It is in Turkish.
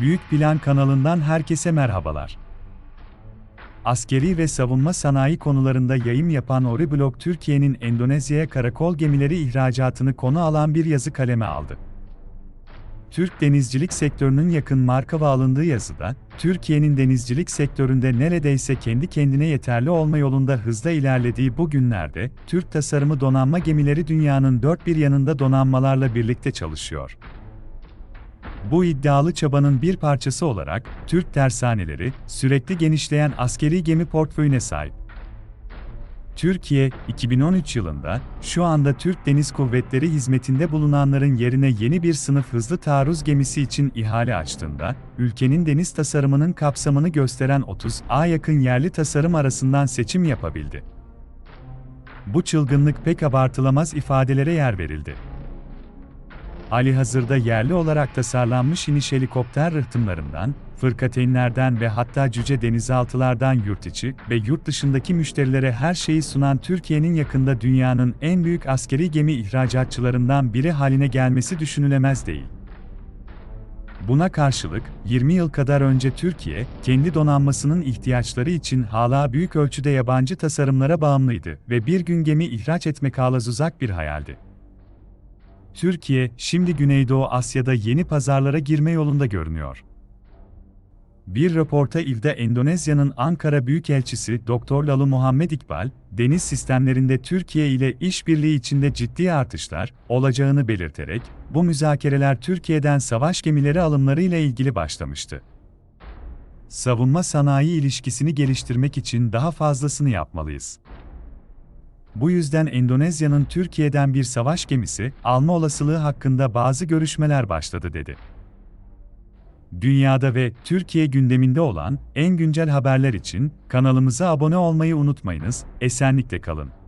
Büyük Plan kanalından herkese merhabalar. Askeri ve savunma sanayi konularında yayım yapan Oriblog Türkiye'nin Endonezya'ya karakol gemileri ihracatını konu alan bir yazı kaleme aldı. Türk denizcilik sektörünün yakın marka alındığı yazıda, Türkiye'nin denizcilik sektöründe neredeyse kendi kendine yeterli olma yolunda hızla ilerlediği bu günlerde, Türk tasarımı donanma gemileri dünyanın dört bir yanında donanmalarla birlikte çalışıyor. Bu iddialı çabanın bir parçası olarak, Türk tersaneleri, sürekli genişleyen askeri gemi portföyüne sahip. Türkiye, 2013 yılında, şu anda Türk Deniz Kuvvetleri hizmetinde bulunanların yerine yeni bir sınıf hızlı taarruz gemisi için ihale açtığında, ülkenin deniz tasarımının kapsamını gösteren 30'a yakın yerli tasarım arasından seçim yapabildi. Bu çılgınlık pek abartılamaz ifadelere yer verildi. Ali hazırda yerli olarak tasarlanmış iniş helikopter rıhtımlarından, fırkateynlerden ve hatta cüce denizaltılardan yurt içi ve yurt dışındaki müşterilere her şeyi sunan Türkiye'nin yakında dünyanın en büyük askeri gemi ihracatçılarından biri haline gelmesi düşünülemez değil. Buna karşılık, 20 yıl kadar önce Türkiye, kendi donanmasının ihtiyaçları için hala büyük ölçüde yabancı tasarımlara bağımlıydı ve bir gün gemi ihraç etmek hala uzak bir hayaldi. Türkiye, şimdi Güneydoğu Asya'da yeni pazarlara girme yolunda görünüyor. Bir raporta ilde Endonezya'nın Ankara Büyükelçisi Dr. Lalu Muhammed İkbal, deniz sistemlerinde Türkiye ile işbirliği içinde ciddi artışlar olacağını belirterek, bu müzakereler Türkiye'den savaş gemileri alımları ile ilgili başlamıştı. Savunma sanayi ilişkisini geliştirmek için daha fazlasını yapmalıyız. Bu yüzden Endonezya'nın Türkiye'den bir savaş gemisi alma olasılığı hakkında bazı görüşmeler başladı dedi. Dünyada ve Türkiye gündeminde olan en güncel haberler için kanalımıza abone olmayı unutmayınız. Esenlikle kalın.